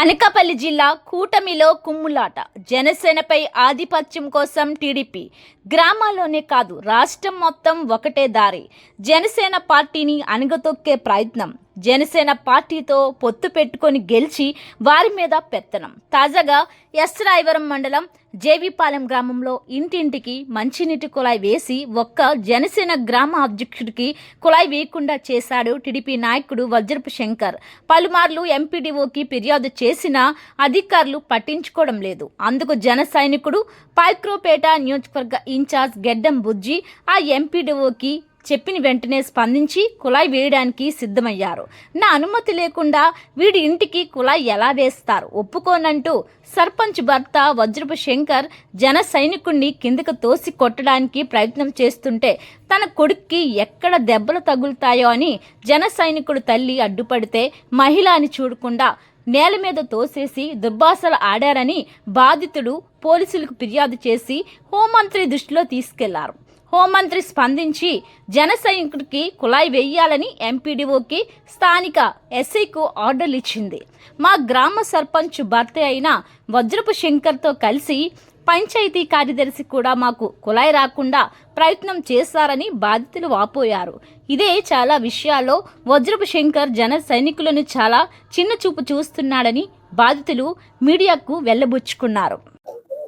అనకాపల్లి జిల్లా కూటమిలో కుమ్ములాట. జనసేనపై ఆధిపత్యం కోసం టీడీపీ. గ్రామాల్లోనే కాదు రాష్ట్రం మొత్తం ఒకటే దారి. జనసేన పార్టీని అణగతొక్కే ప్రయత్నం. జనసేన పార్టీతో పొత్తు పెట్టుకొని గెలిచి వారి మీద పెత్తనం. తాజాగా ఎస్ రాయవరం మండలం జేవిపాలెం గ్రామంలో ఇంటింటికి మంచినీటి కుళాయి వేసి ఒక్క జనసేన గ్రామ అధ్యక్షుడికి కుళాయి వేయకుండా చేశాడు టీడీపీ నాయకుడు వజ్రపు శంకర్. పలుమార్లు ఎంపీడీఓకి ఫిర్యాదు చేసినా అధికారులు పట్టించుకోవడం లేదు. అందుకు జన సైనికుడు పాయ్క్రోపేట నియోజకవర్గ ఇన్ఛార్జ్ గెడ్డం బుజ్జి ఆ ఎంపీడీఓకి చెప్పిన వెంటనే స్పందించి కుళాయి వేయడానికి సిద్ధమయ్యారు. నా అనుమతి లేకుండా వీడి ఇంటికి కుళాయి ఎలా వేస్తారు? ఒప్పుకోనంటూ సర్పంచ్ భర్త వజ్రపు శంకర్ జన సైనికుణ్ణి కిందకు తోసి కొట్టడానికి ప్రయత్నం చేస్తుంటే తన కొడుక్కి ఎక్కడ దెబ్బలు తగులుతాయో అని జన సైనికుడు తల్లి అడ్డుపడితే మహిళ అని చూడకుండా నేల మీద తోసేసి దుర్భాషలు ఆడారని బాధితుడు పోలీసులకు ఫిర్యాదు చేసి హోంమంత్రి దృష్టిలో తీసుకెళ్ళారు. హోంమంత్రి స్పందించి జన సైనికుడికి కుళాయి వేయాలని ఎంపీడీఓకి స్థానిక ఎస్ఐకు ఆర్డర్లు ఇచ్చింది మా గ్రామ సర్పంచ్ భర్త అయిన వజ్రపు శంకర్తో కలిసి పంచాయతీ కార్యదర్శి కూడా మాకు కుళాయి రాకుండా ప్రయత్నం చేశారని బాధితులు వాపోయారు. ఇదే చాలా విషయాల్లో వజ్రపు శంకర్ జన సైనికులను చాలా చిన్న చూపు చూస్తున్నాడని బాధితులు మీడియాకు వెళ్ళబుచ్చుకున్నారు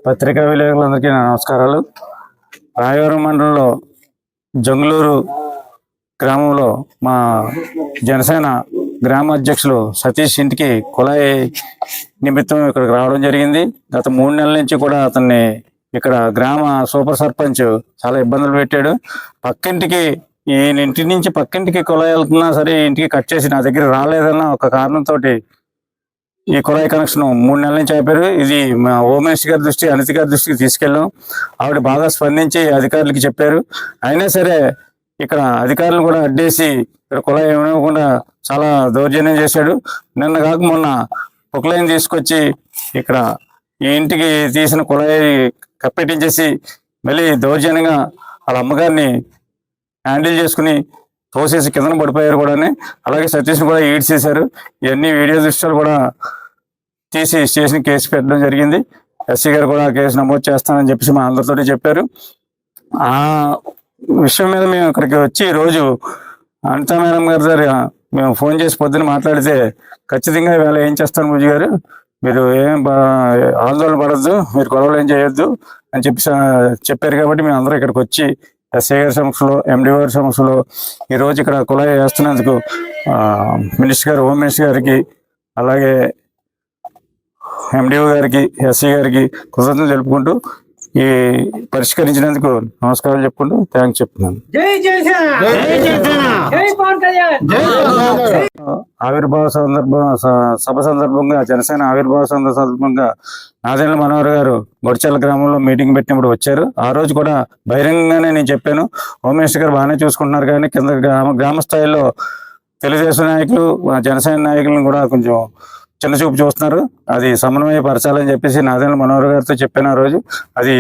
పత్రికా విలేకరులందరికీ నమస్కారాలు. రాయవరం మండలంలో జంగులూరు గ్రామంలో మా జనసేన గ్రామ అధ్యక్షులు సతీష్ ఇంటికి కుళాయి నిమిత్తం ఇక్కడికి రావడం జరిగింది. గత మూడు నెలల నుంచి కూడా అతన్ని ఇక్కడ గ్రామ సూపర్ సర్పంచ్ చాలా ఇబ్బందులు పెట్టాడు. పక్కింటికి ఈయన ఇంటి నుంచి పక్కింటికి కుళాయి వెళ్తున్నా సరే ఇంటికి కట్ చేసి నా దగ్గర రాలేదన్న ఒక కారణంతో ఈ కుళాయి కనెక్షన్ మూడు నెలల నుంచి ఆపారు ఇది మా హోమ్ మినిస్టర్ గారి దృష్టి అనిత గారి దృష్టికి తీసుకెళ్ళాం. ఆవిడ బాగా స్పందించి అధికారులకి చెప్పారు. అయినా సరే ఇక్కడ అధికారులు కూడా అడ్డేసి ఇక్కడ కుళాయి ఇవ్వకుండా చాలా దౌర్జన్యం చేశాడు. నిన్న కాక మొన్న కుక్లైన్ తీసుకొచ్చి ఇక్కడ ఈ ఇంటికి తీసిన కుళాయి కప్పెట్టించేసి మళ్ళీ దౌర్జన్యంగా వాళ్ళ అమ్మగారిని హ్యాండిల్ చేసుకుని తోసేసి కిందన పడిపోయారు కూడా అలాగే సతీష్ని కూడా ఈడ్చేశారు. ఇవన్నీ వీడియో దృశ్యాలు కూడా తీసి స్టేషన్ కేసు పెట్టడం జరిగింది. ఎస్సీ గారు కూడా కేసు నమోదు చేస్తానని చెప్పేసి మా అందరితో చెప్పారు. ఆ విషయం మీద మేము ఇక్కడికి వచ్చి ఈ రోజు అనితా మేడం గారి దగ్గర మేము ఫోన్ చేసి పొద్దున్న మాట్లాడితే ఖచ్చితంగా ఇవాళ ఏం చేస్తాను పూజ గారు? మీరు ఏం ఆందోళన పడద్దు మీరు గొడవలు ఏం చేయొద్దు అని చెప్పి చెప్పారు కాబట్టి మేము అందరం ఇక్కడికి వచ్చి ఎస్ఐ గారి సమక్షంలో ఎండి గారి సమక్షంలో ఈ రోజు ఇక్కడ కుళాయి వేస్తున్నందుకు మినిస్టర్ గారు హోమ్ మినిస్టర్ గారికి అలాగే ఎండిఓ గారికి ఎస్సీ గారికి కృతజ్ఞతలు తెలుపుకుంటూ ఈ పరిష్కరించినందుకు నమస్కారాలు చెప్పుకుంటూ థ్యాంక్స్ చెప్తున్నాను. ఆవిర్భావ సందర్భ సభ సందర్భంగా జనసేన ఆవిర్భావ సంద- సందర్భంగా నాదేళ్ళ మనోహర్ గారు గొడిచెల గ్రామంలో మీటింగ్ పెట్టినప్పుడు వచ్చారు. ఆ రోజు కూడా బహిరంగంగానే నేను చెప్పాను. హోమ్ మినిస్టర్ గారు బాగానే చూసుకుంటున్నారు కానీ కింద గ్రామ గ్రామ స్థాయిలో తెలుగుదేశం నాయకులు జనసేన నాయకులను కూడా కొంచెం చిన్న చూపు చూస్తున్నారు. అది సమన్వయపరచాలని చెప్పేసి నాదేళ్ళ మనోహర్ గారితో చెప్పాను ఆ రోజు. అది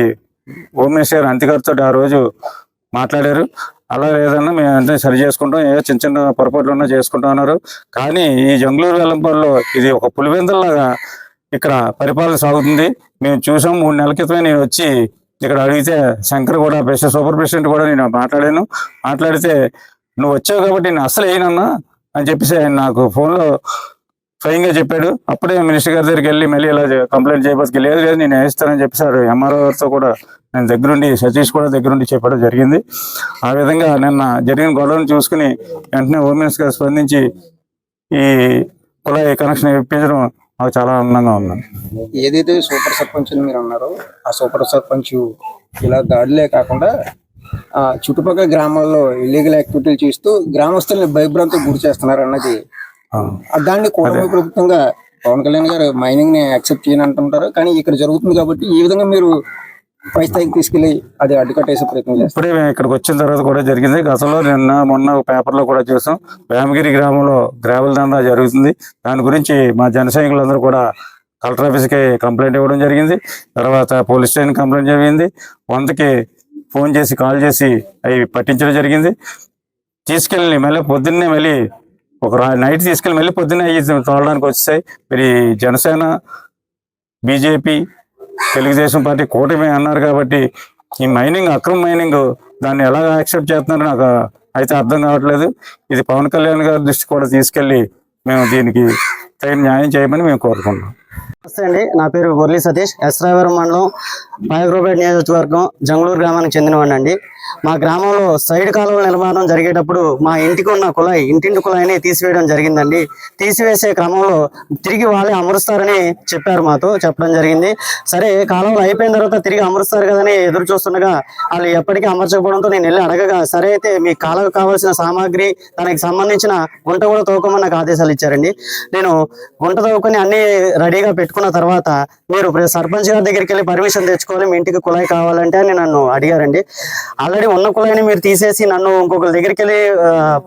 ఓమేశ్వర్ మినిస్టర్ గారు ఆ రోజు మాట్లాడారు. అలా లేదన్నా మేము అంటే సరి చేసుకుంటాం. ఏ చిన్న చిన్న పొరపాట్లు ఉన్నా చేసుకుంటాం అన్నారు. కానీ ఈ జంగులూరు వెల్లంపల్లిలో ఇది ఒక పులివెందల్లాగా ఇక్కడ పరిపాలన సాగుతుంది. మేము చూసాం మూడు నెలల క్రితమే నేను వచ్చి ఇక్కడ అడిగితే శంకర్ కూడా ప్రెసిడెంట్ సూపర్ ప్రెసిడెంట్ కూడా నేను మాట్లాడాను. మాట్లాడితే నువ్వు వచ్చావు కాబట్టి నేను అసలు వేయనన్నా అని చెప్పేసి ఆయన నాకు ఫోన్లో స్వయంగా చెప్పాడు. అప్పుడే మినిస్టర్ గారి దగ్గరికి వెళ్ళి మళ్ళీ ఇలా కంప్లైంట్ చేయబోతుకి లేదు లేదు నేను వేస్తానని చెప్పేసారు ఎంఆర్ఓ గారితో కూడా నేను దగ్గరుండి సతీష్ కూడా దగ్గరుండి చెప్పడం జరిగింది. ఆ విధంగా నిన్న జరిగిన గొడవను చూసుకుని వెంటనే హోమ్ మినిస్టర్ గారు స్పందించి ఈ కుళాయి కనెక్షన్ ఇప్పించడం నాకు చాలా ఆనందంగా ఉన్నాను ఏదైతే సూపర్ సర్పంచ్ అని మీరు అన్నారో ఆ సూపర్ సర్పంచ్ ఇలా దాడులే కాకుండా ఆ చుట్టుపక్కల గ్రామాల్లో ఇల్లీగల్ యాక్టివిటీలు చేస్తూ గ్రామస్తుల్ని భయభ్రాంతికి గురి చేస్తున్నారు అన్నది దాన్ని కూటమి ప్రభుత్వంగా పవన్ కళ్యాణ్ గారు మైనింగ్ని యాక్సెప్ట్ చేయని అంటుంటారు కానీ ఇక్కడ జరుగుతుంది కాబట్టి ఈ విధంగా మీరు పై స్థాయికి తీసుకెళ్ళి అది అడ్డుకట్టేసే ప్రయత్నం ఇప్పుడే మేము ఇక్కడికి వచ్చిన తర్వాత కూడా జరిగింది. గతంలో నిన్న మొన్న పేపర్లో కూడా చూసాం. వేమగిరి గ్రామంలో గ్రావెల్ దందా జరుగుతుంది. దాని గురించి మా జన సైనికులందరూ కూడా కలెక్టర్ ఆఫీస్కి కంప్లైంట్ ఇవ్వడం జరిగింది. తర్వాత పోలీస్ స్టేషన్ కంప్లైంట్ జరిగింది. వందకి ఫోన్ చేసి కాల్ చేసి అవి పట్టించడం జరిగింది. తీసుకెళ్ళి మళ్ళీ పొద్దున్నే మళ్ళీ ఒక నైట్ తీసుకెళ్ళి మళ్ళీ పొద్దున్నే చూడడానికి తోలడానికి వచ్చేసాయి. మరి జనసేన బీజేపీ తెలుగుదేశం పార్టీ కూటమి అన్నారు కాబట్టి ఈ మైనింగ్ అక్రమ మైనింగ్ దాన్ని ఎలా యాక్సెప్ట్ చేస్తున్నారో నాకు అయితే అర్థం కావట్లేదు. ఇది పవన్ కళ్యాణ్ గారి దృష్టి కూడా తీసుకెళ్ళి మేము దీనికి తగిన న్యాయం చేయమని మేము కోరుకుంటున్నాం. నమస్తే అండి. నా పేరు మురళీ సతీష్. ఎస్రావరం మండలం పాయగ్రోపేట నియోజకవర్గం జంగళూరు గ్రామానికి చెందినవాడిని అండి. మా గ్రామంలో సైడ్ కాలువ నిర్మాణం జరిగేటప్పుడు మా ఇంటికి ఉన్న కుళాయి ఇంటింటి కుళాయిని తీసివేయడం జరిగిందండి. తీసివేసే క్రమంలో తిరిగి వాళ్ళే అమరుస్తారని చెప్పారు మాతో చెప్పడం జరిగింది. సరే కాలంలో అయిపోయిన తర్వాత తిరిగి అమరుస్తారు కదని ఎదురు చూస్తుండగా వాళ్ళు ఎప్పటికీ అమర్చకపోవడంతో నేను వెళ్ళి అడగగా సరే అయితే మీ కాలువకు కావాల్సిన సామాగ్రి దానికి సంబంధించిన గుంట కూడా తోకమని నాకు ఆదేశాలు ఇచ్చారండి. నేను గుంట తోకుని అన్ని రెడీగా పెట్టుకున్న తర్వాత మీరు సర్పంచ్ గారి దగ్గరికి వెళ్ళి పర్మిషన్ తెచ్చుకోవాలి మీ ఇంటికి కుళాయి కావాలంటే అని నన్ను అడిగారండి. ఆల్రెడీ ఉన్న కుళాయిని మీరు తీసేసి నన్ను ఇంకొకరి దగ్గరికి వెళ్ళి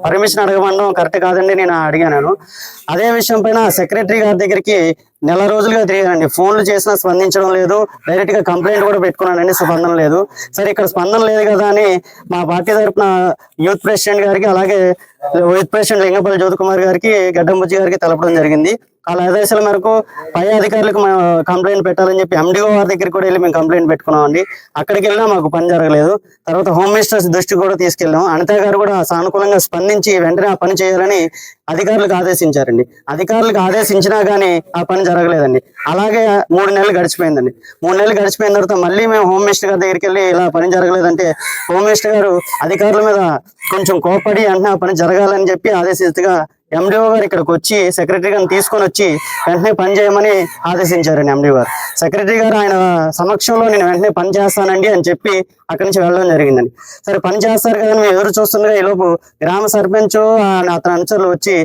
పర్మిషన్ అడగమనడం కరెక్ట్ కాదండి నేను అడిగాను. అదే విషయం పైన సెక్రటరీ గారి దగ్గరికి నెల రోజులుగా తిరిగానండి. ఫోన్లు చేసినా స్పందించడం లేదు. డైరెక్ట్గా కంప్లైంట్ కూడా పెట్టుకున్నానండి. స్పందన లేదు. సరే ఇక్కడ స్పందన లేదు కదా అని మా పార్టీ తరఫున యూత్ ప్రెసిడెంట్ గారికి అలాగే యూత్ ప్రెసిడెంట్ లింగపల్లి జ్యోతికుమార్ గారికి గడ్డంబుజ్జి గారికి తెలపడం జరిగింది. వాళ్ళ ఆదేశాల మేరకు పై అధికారులకు మేము కంప్లైంట్ పెట్టాలని చెప్పి ఎండిఓ వారి దగ్గరికి కూడా వెళ్ళి మేము కంప్లైంట్ పెట్టుకున్నామండి. అక్కడికి వెళ్ళినా మాకు పని జరగలేదు. తర్వాత హోమ్ మినిస్టర్స్ దృష్టి కూడా తీసుకెళ్ళాం అనిత గారు కూడా సానుకూలంగా స్పందించి వెంటనే ఆ పని చేయాలని అధికారులకు ఆదేశించారండి. అధికారులకు ఆదేశించినా కానీ ఆ పని జరగలేదండి. అలాగే మూడు నెలలు గడిచిపోయిందండి. మూడు నెలలు గడిచిపోయిన తర్వాత మళ్ళీ మేము హోమ్ మినిస్టర్ గారి దగ్గరికి వెళ్ళి ఇలా పని జరగలేదంటే హోమ్ మినిస్టర్ గారు అధికారుల మీద కొంచెం కోపడి అంటే ఆ పని జరగాలని చెప్పి ఆదేశిస్తుగా ఎండిఓ గారు ఇక్కడికి వచ్చి సెక్రటరీ గారిని తీసుకొని వచ్చి వెంటనే పని చేయమని ఆదేశించారండి ఎండిఓ గారు. సెక్రటరీ గారు ఆయన సమక్షంలో నేను వెంటనే పని చేస్తానండి అని చెప్పి అక్కడి నుంచి వెళ్ళడం జరిగిందండి. సరే పని చేస్తారు కదా మేము ఎదురు చూస్తుండగా ఈ లోపు గ్రామ సర్పంచ్ అతని అనుచరులు వచ్చి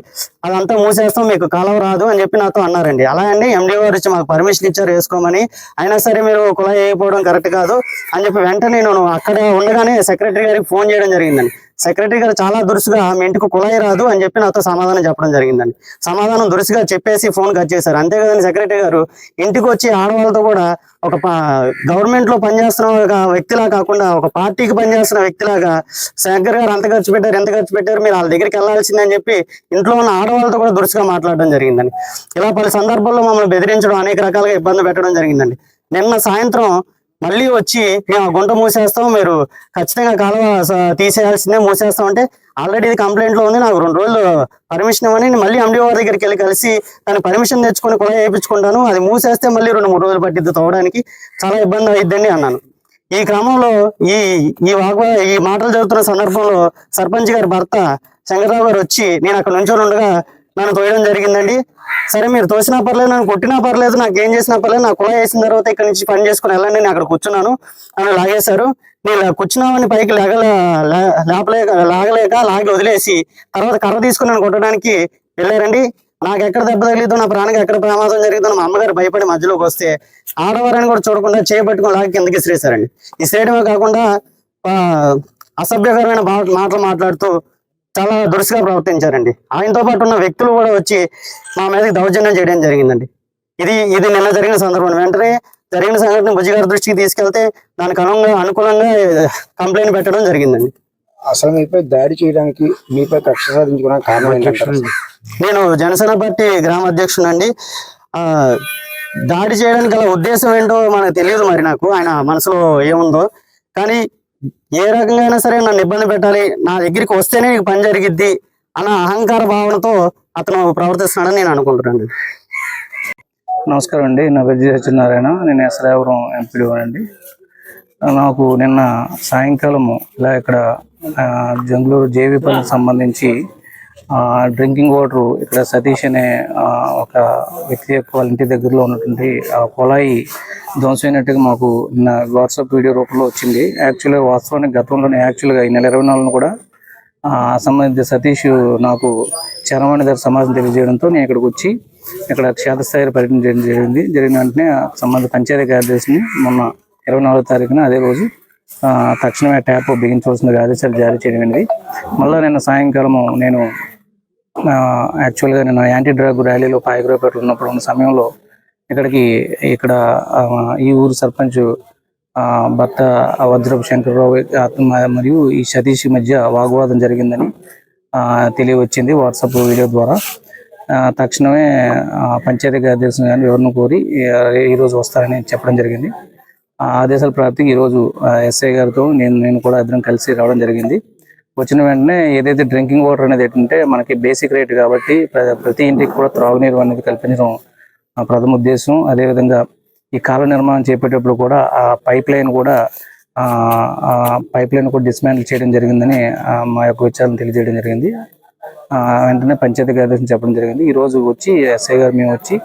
అదంతా మూసేస్తాం మీకు కాలం రాదు అని చెప్పి నాతో అన్నారండి. అలా అండి ఎండిఓ గారు వచ్చి మాకు పర్మిషన్ ఇచ్చారు వేసుకోమని. అయినా సరే మీరు కుళాయి వేయకపోవడం కరెక్ట్ కాదు అని చెప్పి వెంటనే నేను అక్కడ ఉండగానే సెక్రటరీ గారికి ఫోన్ చేయడం జరిగిందండి. సెక్రటరీ గారు చాలా దురుసుగా మీ ఇంటికి కుళాయి రాదు అని చెప్పి నాతో సమాధానం చెప్పడం జరిగిందండి. సమాధానం దురుసుగా చెప్పేసి ఫోన్ కట్ చేశారు. అంతే కదండి సెక్రటరీ గారు ఇంటికి వచ్చి ఆడవాళ్ళతో కూడా ఒక గవర్నమెంట్లో పనిచేస్తున్న ఒక వ్యక్తిలా కాకుండా ఒక పార్టీకి పనిచేస్తున్న వ్యక్తిలాగా శంకర్ గారు అంత ఖర్చు పెట్టారు ఎంత ఖర్చు పెట్టారు మీరు వాళ్ళ దగ్గరికి వెళ్ళాల్సిందని చెప్పి ఇంట్లో ఉన్న ఆడవాళ్ళతో కూడా దురుసుగా మాట్లాడడం జరిగిందండి. ఇలా పలు సందర్భాల్లో మమ్మల్ని బెదిరించడం అనేక రకాలుగా ఇబ్బంది పెట్టడం జరిగిందండి. నిన్న సాయంత్రం మళ్ళీ వచ్చి మేము ఆ గుంట మూసేస్తాం మీరు ఖచ్చితంగా కాలువ స- తీసేయాల్సిందే మూసేస్తాం అంటే ఆల్రెడీ ఇది కంప్లైంట్లో ఉంది నాకు రెండు రోజులు పర్మిషన్ ఇవ్వని మళ్ళీ ఎండిఓ వారి దగ్గరికి వెళ్ళి కలిసి తను పర్మిషన్ తెచ్చుకొని కూడా వేయించుకుంటాను అది మూసేస్తే మళ్ళీ రెండు మూడు రోజులు పట్టిద్ది తవ్వడానికి చాలా ఇబ్బంది అయిద్దండి అన్నాను. ఈ క్రమంలో ఈ ఈ వాగ్వా ఈ మాటలు చదువుతున్న సందర్భంలో సర్పంచ్ గారి భర్త శంకర్రావు గారు వచ్చి నేను అక్కడ నుంచొని ఉండగా నన్ను తోయడం జరిగిందండి. సరే మీరు తోసినా పర్లేదు నన్ను కొట్టినా పర్లేదు నాకు ఏం చేసినా పర్లేదు నాకు కుళాయి వేసిన తర్వాత ఇక్కడ నుంచి పని చేసుకుని వెళ్ళండి నేను అక్కడ కూర్చున్నాను. అని లాగేశారు. నేను కూర్చున్నామని పైకి లాగల లేపలేక లాగలేక లాగి వదిలేసి తర్వాత కర్ర తీసుకుని నన్ను కొట్టడానికి వెళ్ళారండి. నాకు ఎక్కడ దెబ్బ తగిలిద్దో నా ప్రాణానికి ఎక్కడ ప్రమాదం జరిగిందో మా అమ్మగారు భయపడి మధ్యలోకి వస్తే ఆడవారని కూడా చూడకుండా చేపట్టుకుని లాగి కిందకి ఇసిరేశారండి. ఇసిరేయడమే కాకుండా అసభ్యకరమైన మాటలు మాట్లాడుతూ చాలా దురుసుగా ప్రవర్తించారండి. ఆయనతో పాటు ఉన్న వ్యక్తులు కూడా వచ్చి మా మీదకి దౌర్జన్యం చేయడం జరిగిందండి. ఇది ఇది నిన్న జరిగిన సందర్భం. వెంటనే జరిగిన సంఘటన భుజగారి దృష్టికి తీసుకెళ్తే దానికి అనుగుణంగా అనుకూలంగా కంప్లైంట్ పెట్టడం జరిగిందండి. అసలు మీపై దాడి చేయడానికి మీపై కక్ష సాధించుకోవడానికి కారణం? నేను జనసేన పార్టీ గ్రామ అధ్యక్షునండి. ఆ దాడి చేయడానికి గల ఉద్దేశం ఏంటో మనకు తెలియదు మరి నాకు. ఆయన మనసులో ఏముందో. కానీ ఏ రకంగా సరే నన్ను ఇబ్బంది పెట్టాలి. నా దగ్గరికి వస్తేనే నీకు పని జరిగిద్ది అన్న అహంకార భావనతో అతను ప్రవర్తిస్తున్నాడని నేను అనుకుంటున్నాను. నమస్కారం అండి. నా పేరు సత్యనారాయణ నేను ఎస్రావరం ఎంపీడీ అండి నాకు నిన్న సాయంకాలము ఇలా ఇక్కడ ఆ, జంగులూరు జేవీపల్లికి సంబంధించి డ్రింకింగ్ వాటర్ ఇక్కడ సతీష్ అనే ఒక వ్యక్తి యొక్క వాళ్ళ ఇంటి దగ్గరలో ఉన్నటువంటి ఆ కుళాయి ధ్వంసమైనట్టుగా మాకు నిన్న వాట్సాప్ వీడియో రూపంలో వచ్చింది. యాక్చువల్గా వాస్తవానికి గతంలోనే యాక్చువల్గా ఈ నెల ఇరవై నాలుగున కూడా ఆ సంబంధిత సతీష్ నాకు చరవాణి దగ్గర సమాధానం తెలియజేయడంతో నేను ఇక్కడికి వచ్చి ఇక్కడ క్షేత్రస్థాయిలో పర్యటన చేయడం జరిగింది. జరిగిన వెంటనే ఆ సంబంధిత పంచాయతీ కార్యదర్శిని మొన్న ఇరవై నాలుగో తారీఖున అదే రోజు తక్షణమే ట్యాప్ బిగించవలసిన ఆదేశాలు జారీ చేయమైనది మళ్ళీ నిన్న సాయంకాలము నేను యాక్చువల్గా నేను యాంటీ డ్రగ్ ర్యాలీలో పాయగ్రోపేటలో ఉన్నప్పుడు ఉన్న సమయంలో ఇక్కడికి ఇక్కడ ఈ ఊరు సర్పంచ్ భర్త వజ్రపు శంకర్రావు అతను మరియు ఈ సతీష్ మధ్య వాగ్వాదం జరిగిందని తెలియవచ్చింది వాట్సాప్ వీడియో ద్వారా. తక్షణమే పంచాయతీ కార్యదర్శిని కానీ ఎవరిని కోరి ఈరోజు వస్తారని చెప్పడం జరిగింది. ఆదేశాల ప్రాప్తికి ఈరోజు ఎస్ఐ గారితో నేను నేను కూడా ఇద్దరం కలిసి రావడం జరిగింది. వచ్చిన వెంటనే ఏదైతే డ్రింకింగ్ వాటర్ అనేది ఏంటంటే మనకి బేసిక్ రేట్ కాబట్టి ప్ర- ప్రతి ఇంటికి కూడా త్రాగునీరు అనేది కల్పించడం ప్రథమ ఉద్దేశం. అదేవిధంగా ఈ కాల నిర్మాణం చేపేటప్పుడు కూడా ఆ పైప్ లైన్ కూడా పైప్ లైన్ కూడా డిస్మాంటిల్ చేయడం జరిగిందని మా యొక్క విచారణ తెలియజేయడం జరిగింది. వెంటనే పంచాయతీ కార్యదర్శిని చెప్పడం జరిగింది. ఈరోజు వచ్చి ఎస్ఐ గారు మేము వచ్చి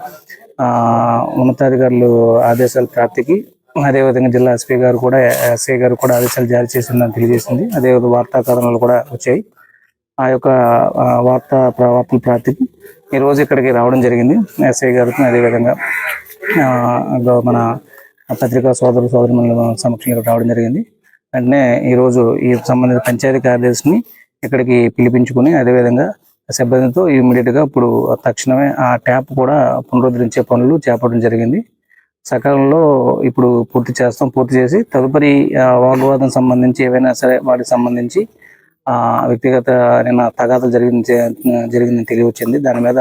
ఉన్నతాధికారులు ఆదేశాల ప్రాప్తికి అదేవిధంగా జిల్లా ఎస్పీ గారు కూడా ఎస్ఐ గారు కూడా ఆదేశాలు జారీ చేసిందని తెలియజేసింది. అదేవిధంగా వార్తా కథనాలు కూడా వచ్చాయి. ఆ యొక్క వార్తా ప్రవర్తన వార్తల ప్రాప్తికి ఇక్కడికి రావడం జరిగింది. ఎస్ఐ గారికి అదేవిధంగా మన పత్రికా సోదరు సోదరుల సమక్షంలో రావడం జరిగింది. వెంటనే ఈ రోజు ఈ సంబంధిత పంచాయతీ కార్యదర్శిని ఇక్కడికి పిలిపించుకుని అదేవిధంగా సిబ్బందితో ఇమీడియట్గా ఇప్పుడు తక్షణమే ఆ ట్యాప్ కూడా పునరుద్ధరించే పనులు చేపట్టడం జరిగింది. సకాలంలో ఇప్పుడు పూర్తి చేస్తాం పూర్తి చేసి తదుపరి వాగ్వాదం సంబంధించి ఏవైనా సరే వాటికి సంబంధించి వ్యక్తిగత నిన్న తగాదాలు జరిగింది జరిగిందని తెలియవచ్చింది దాని మీద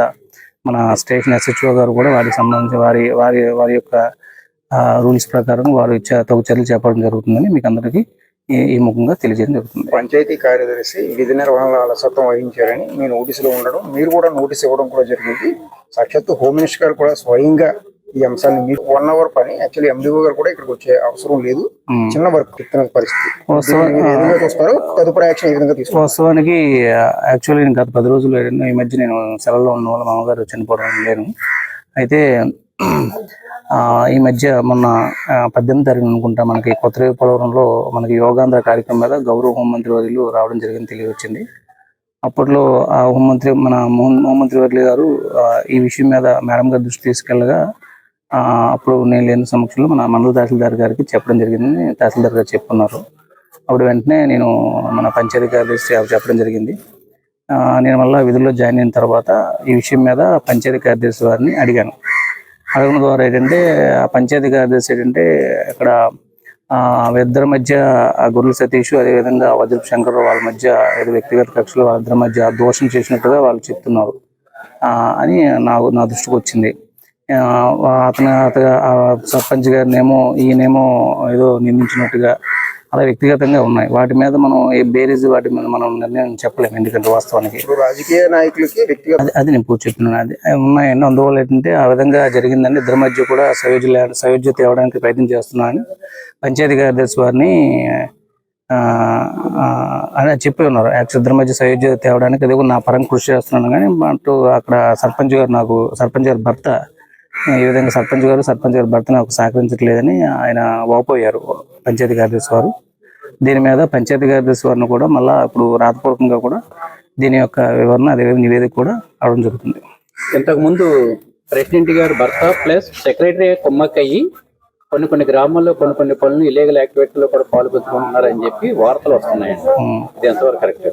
మన స్టేషన్ ఎస్హెచ్ఓ గారు కూడా వాటికి సంబంధించి వారి వారి వారి యొక్క రూల్స్ ప్రకారం వారు తగు చర్యలు చేపట్టడం జరుగుతుందని మీకు అందరికీ ఈ ఈ ముఖంగా తెలియజేయడం జరుగుతుంది. పంచాయతీ కార్యదర్శి విధి నిర్వహణలో అలసత్వం వహించారని మీ నోటీసులో ఉండడం మీరు కూడా నోటీస్ ఇవ్వడం కూడా జరిగింది. సాక్షాత్తు హోమ్ మినిస్టర్ గారు కూడా స్వయంగా ఈ అంశాన్ని మీరు వన్ అవర్ పని. యాక్చువల్లీ ఎండిఓ గారు కూడా ఇక్కడికి వచ్చే అవసరం లేదు. చిన్న వర్క్ చెప్తున్న పరిస్థితి. వాస్తవ- దీన్ని మీరు ఏ విధంగా చూస్తారు? తదుపరి యాక్షన్ ఏ విధంగా తీసుకుంటారు వాస్తవానికి యాక్చువల్లీ నేను గత పది రోజులు ఈ మధ్య నేను సెలవులో ఉన్న వాళ్ళ మామగారు చనిపోవడం లేను. అయితే ఈ మధ్య మొన్న పద్దెనిమిది తారీఖు అనుకుంటా మనకి కొత్త పోలవరంలో మనకి యోగాంధ్ర కార్యక్రమం మీద గౌరవ హోంమంత్రి వర్యులు రావడం జరిగింది తెలియవచ్చింది. అప్పట్లో ఆ హోంమంత్రి మన హోంమంత్రి వర్యులు గారు ఈ విషయం మీద మేడం గారి దృష్టి తీసుకెళ్ళగా అప్పుడు నేను లేని సమక్షంలో మన మండల తహసీల్దార్ గారికి చెప్పడం జరిగింది తహసీల్దార్ గారు చెప్పుకున్నారు అప్పుడు వెంటనే నేను మన పంచాయతీ కార్యదర్శి చెప్పడం జరిగింది. నేను మళ్ళీ విధుల్లో జాయిన్ అయిన తర్వాత ఈ విషయం మీద పంచాయతీ కార్యదర్శి వారిని అడిగాను. అడగడం ద్వారా ఏంటంటే ఆ పంచాయతీ కార్యదర్శి ఏంటంటే ఇక్కడ ఇద్దరి మధ్య ఆ గొర్రెల సతీష్ అదేవిధంగా వజ్రపు శంకర్ వాళ్ళ మధ్య ఏదో వ్యక్తిగత కక్షలు వాళ్ళిద్దరి మధ్య దోషం చేసినట్టుగా వాళ్ళు చెప్తున్నారు. అని నాకు నా దృష్టికి వచ్చింది. అతను సర్పంచ్ గారినేమో ఈయనేమో ఏదో నిందించినట్టుగా అలా వ్యక్తిగతంగా ఉన్నాయి. వాటి మీద మనం ఏ బేరీజ్ వాటి మీద మనం నిర్ణయం చెప్పలేము ఎందుకంటే వాస్తవానికి. రాజకీయ నాయకులకి వ్యక్తిగత అది నేను పూర్తి చెప్తున్నాను. అది ఉన్నాయండి. అందువల్ల ఏంటంటే ఆ విధంగా జరిగిందండి. ఇద్దరి మధ్య కూడా సయోధ్య లే- సయోధ్య తేవడానికి ప్రయత్నం చేస్తున్నాను. పంచాయతీ కార్యదర్శి వారిని అని చెప్పి ఉన్నారు. ఇద్దరి మధ్య సయోధ్య తేవడానికి అది కూడా నా పరంగా కృషి చేస్తున్నాను. కానీ అటు అక్కడ సర్పంచ్ గారు నాకు సర్పంచ్ గారి భర్త ఈ విధంగా సర్పంచ్ గారు సర్పంచ్ గారి భర్త నాకు సహకరించట్లేదని ఆయన వాపోయారు పంచాయతీ కార్యదర్శి వారు. దీని మీద పంచాయతీ కార్యదర్శి వారిని కూడా మళ్ళా ఇప్పుడు రాతపూర్వకంగా కూడా దీని యొక్క వివరణ అదేవిధంగా నివేదిక కూడా అవడం జరుగుతుంది. ఇంతకు ముందు ప్రెసిడెంట్ గారు భర్త ప్లస్ సెక్రటరీ కుమ్మక్కయ్యి కొన్ని కొన్ని గ్రామాల్లో కొన్ని కొన్ని పనులు ఇల్లీగల్ యాక్టివిటీలో కూడా పాల్పంచుకుంటున్నారని చెప్పి వార్తలు వస్తున్నాయండి. ఇది ఎంతవరకు కరెక్ట్?